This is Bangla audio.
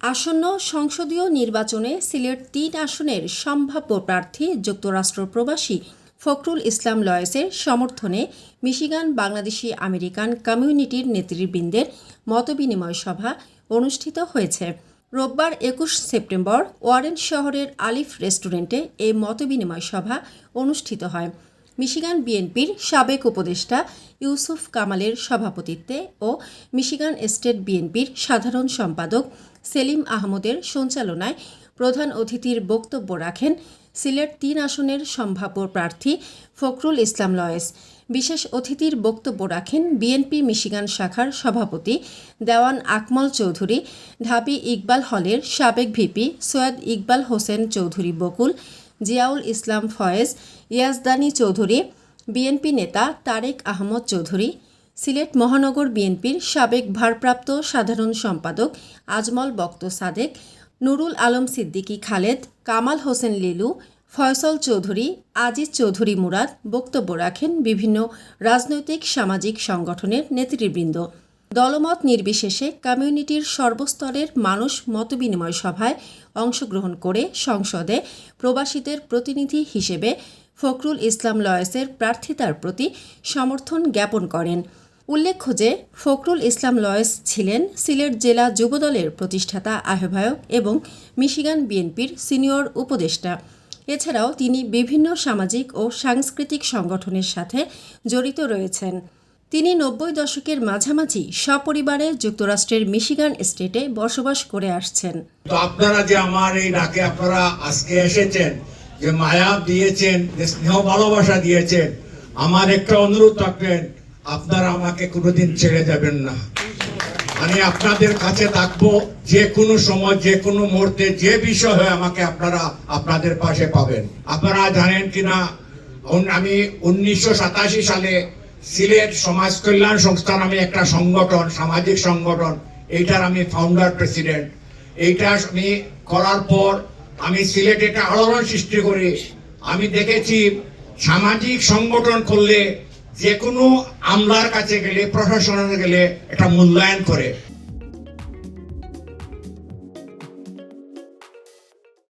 আসন্ন সংসদীয় নির্বাচনে সিলেট তিন আসনের সম্ভাব্য প্রার্থী যুক্তরাষ্ট্র প্রবাসী ফখরুল ইসলাম লয়েসের সমর্থনে মিশিগান বাংলাদেশি আমেরিকান কমিউনিটির নেতৃবৃন্দের মতবিনিময় সভা অনুষ্ঠিত হয়েছে। রোববার একুশ সেপ্টেম্বর ওয়ারেন শহরের আলিফ রেস্টুরেন্টে এই মতবিনিময় সভা অনুষ্ঠিত হয়। মিশিগান বিএনপির সাবেক উপদেষ্টা ইউসুফ কামালের সভাপতিত্বে ও মিশিগান স্টেট বিএনপির সাধারণ সম্পাদক সেলিম আহমদের সঞ্চালনায় প্রধান অতিথির বক্তব্য রাখেন সিলেট তিন আসনের সম্ভাব্য প্রার্থী ফখরুল ইসলাম লয়েস। বিশেষ অতিথির বক্তব্য রাখেন বিএনপি মিশিগান শাখার সভাপতি দেওয়ান আকমল চৌধুরী, ঢাবি ইকবাল হলের সাবেক ভিপি সৈয়দ ইকবাল হোসেন চৌধুরী বকুল জিয়াউল ইসলাম ফয়েজ, ইয়াজদানি চৌধুরী, বিএনপি নেতা তারেক আহমদ চৌধুরী, সিলেট মহানগর বিএনপির সাবেক ভারপ্রাপ্ত সাধারণ সম্পাদক আজমল বক্ত সাদেক, নুরুল আলম সিদ্দিকী খালেদ, কামাল হোসেন লিলু, ফয়সল চৌধুরী, আজিজ চৌধুরী মুরাদ বক্তব্য রাখেন বিভিন্ন রাজনৈতিক সামাজিক সংগঠনের নেতৃবৃন্দ। দলমত নির্বিশেষে কমিউনিটির সর্বস্তরের মানুষ মতবিনিময় সভায় অংশগ্রহণ করে সংসদে প্রবাসীদের প্রতিনিধি হিসেবে ফখরুল ইসলাম লয়েসের প্রার্থিতার প্রতি সমর্থন জ্ঞাপন করেন। উল্লেখ্য যে, ফখরুল ইসলাম লয়েস ছিলেন সিলেট জেলা যুবদলের প্রতিষ্ঠাতা, আহ্বায়ক এবং মিশিগান বিএনপির সিনিয়র উপদেষ্টা। এছাড়াও তিনি বিভিন্ন সামাজিক ও সাংস্কৃতিক সংগঠনের সাথে জড়িত রয়েছেন। তিনি নব্বই দশকের মাঝামাঝি সপরিবারে যুক্তরাষ্ট্রের মিশিগান স্টেটে বসবাস করে আসছেন। তো আপনারা যে আমার এই ডাকে আপনারা আজকে এসেছেন, যে মায়া দিয়েছেন, যে স্নেহ ভালোবাসা দিয়েছেন, আমার একটা অনুরোধ থাকবেন, আপনারা আমাকে কোনোদিন ছেড়ে যাবেন না। আমি আপনাদের কাছে থাকব, যে কোনো সময়, যে কোনো মুহূর্তে, যে বিষয় হয় আমাকে আপনারা আপনাদের পাশে পাবেন। আপনারা জানেন কিনা আমি উনিশশো সাতাশি সালে সিলেট সমাজ কল্যাণ সংস্থা নামে একটা সংগঠন, সামাজিক সংগঠন, এইটার আমি ফাউন্ডার প্রেসিডেন্ট এইটা আমি করার পর আমি সিলেট একটা আলোড়ন সৃষ্টি করি। আমি দেখেছি সামাজিক সংগঠন করলে যে কোনো আমলার কাছে গেলে, প্রশাসনের গেলে একটা মূল্যায়ন করে।